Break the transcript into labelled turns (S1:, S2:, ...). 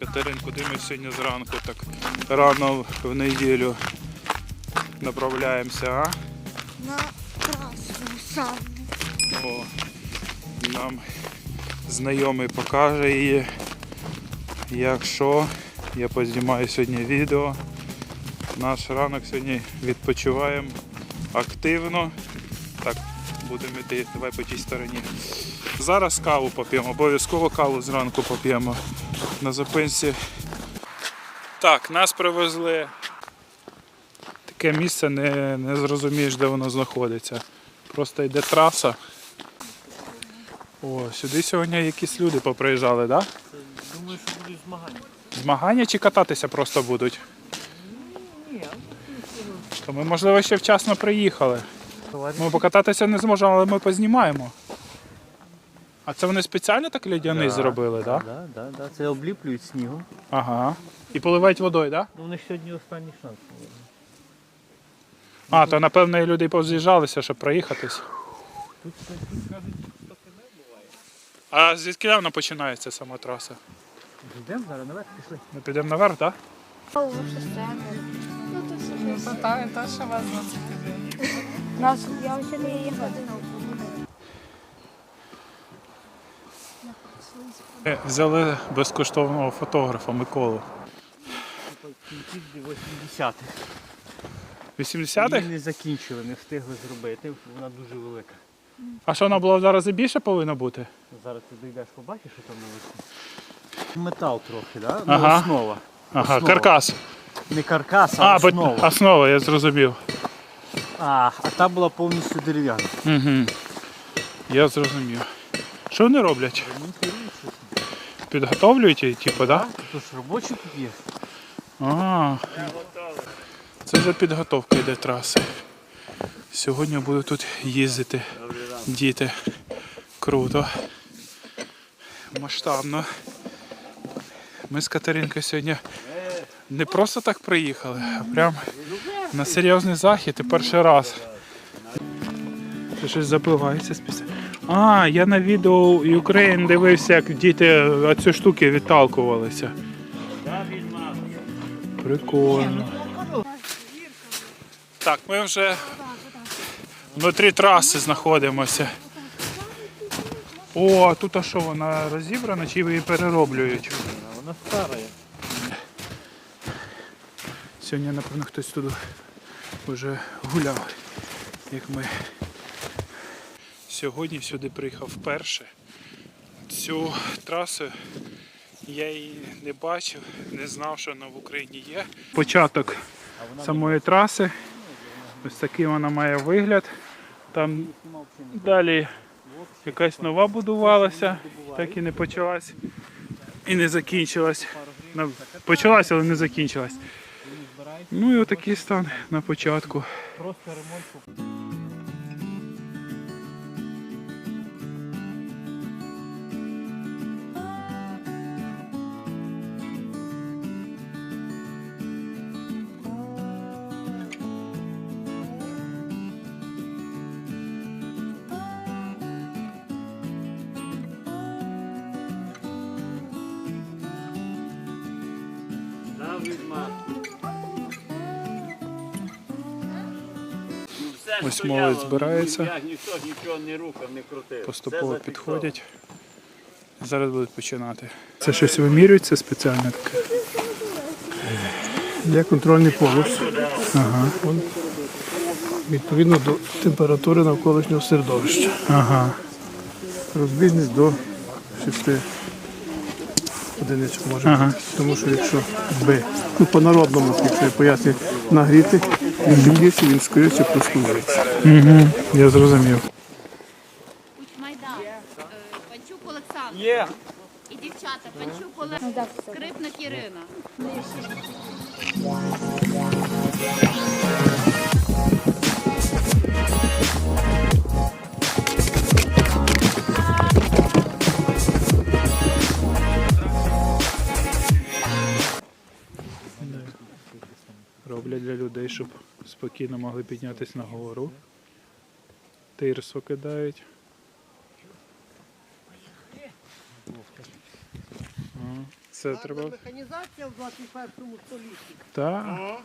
S1: Катерин, куди ми сьогодні зранку так рано в неділю направляємося, а?
S2: на трасу сам.
S1: О, нам знайомий покаже її. Якщо я познімаю сьогодні відео. Наш ранок сьогодні відпочиваємо активно. Так, будемо йти, давай по тій стороні. Зараз каву поп'ємо, обов'язково каву зранку поп'ємо на зупинці. Так, нас привезли. Таке місце не, не зрозумієш, де воно знаходиться. Просто йде траса. О, сюди сьогодні якісь люди поприїжджали, так? Да?
S3: Думаю, що будуть змагання.
S1: Змагання чи кататися просто будуть? Ні. То ми, можливо, ще вчасно приїхали. Ми покататися не зможемо, але ми познімаємо. А це вони спеціально так льодяний
S3: Да.
S1: зробили, так? Да?
S3: Да, да, да. Це обліплюють снігом.
S1: Ага. І поливають водою, так?
S3: Ну, у них сьогодні останній шанс.
S1: А, то напевно і люди поз'їжджалися, щоб проїхатись.
S3: Тут, тут кажуть, трохи не буває.
S1: А звідки вона починається сама траса?
S3: Йдемо зараз наверх, пішли.
S1: Ми підемо наверх, так?
S2: Ну, то все.
S4: Так, та що вас носити.
S2: Нас, я вже не
S1: взяли безкоштовного фотографа Миколу.
S3: 80-х.
S1: 80-х?
S3: Її не закінчили, не встигли зробити. Вона дуже велика.
S1: А що вона була в два рази більше повинна бути?
S3: Зараз ти дійдеш, побачиш, що там наверху. Метал трохи, да?
S1: Ага.
S3: Ну, основа.
S1: Ага,
S3: Основа.
S1: каркас.
S3: Не каркас, а,
S1: А, бо-
S3: основа.
S1: основа, я зрозумів.
S3: А, а та була повністю дерев'яна.
S1: Угу. Я зрозумів. Що вони роблять?
S3: Ремонтують
S1: її, типу, так? Да?
S3: Тут ж робочі тут є.
S1: А, це вже підготовка йде траси. Сьогодні буду тут їздити. Діти. Круто. Масштабно. Ми з Катеринкою сьогодні не просто так приїхали, а прям на серйозний захід і перший раз. Це щось запливається спеціально. А, я на відео Ukraine дивився, як діти оці штуки відталкувалися. Прикольно. Так, ми вже внутрі траси знаходимося. О, а тут а що, вона розібрана чи її перероблюють?
S3: Вона стара.
S1: Сьогодні, напевно, хтось тут вже гуляв, як ми. Сьогодні сюди приїхав вперше. Цю трасу я її не бачив, не знав, що вона в Україні є. Початок самої траси. Ось такий вона має вигляд. Там далі якась нова будувалася, так і не почалась і не закінчилась. Почалась, але не закінчилась. Ну і отакий стан на початку.
S3: Просто ремонт.
S1: Ось молодь збирається, поступово підходять. Зараз будуть починати. Це щось вимірюється спеціально таке.
S5: Є контрольний полос.
S1: Ага.
S5: Відповідно до температури навколишнього середовища.
S1: Ага.
S5: Розбіжність до 6 одиниць може
S1: Ага.
S5: бути. Тому що якщо би, ну по-народному, якщо я пояснюю, нагріти, він більше, він скоріше прослужується.
S1: Угу. Я зрозумів.
S6: Панчук Олександр.
S3: Є!
S6: І дівчата, Панчук Олександр, Скрипник Ірина.
S1: Роблять для людей, щоб спокійно могли піднятися на гору. Тирсу кидають. Це треба.
S3: Механізація в 21 столітті.
S1: Так.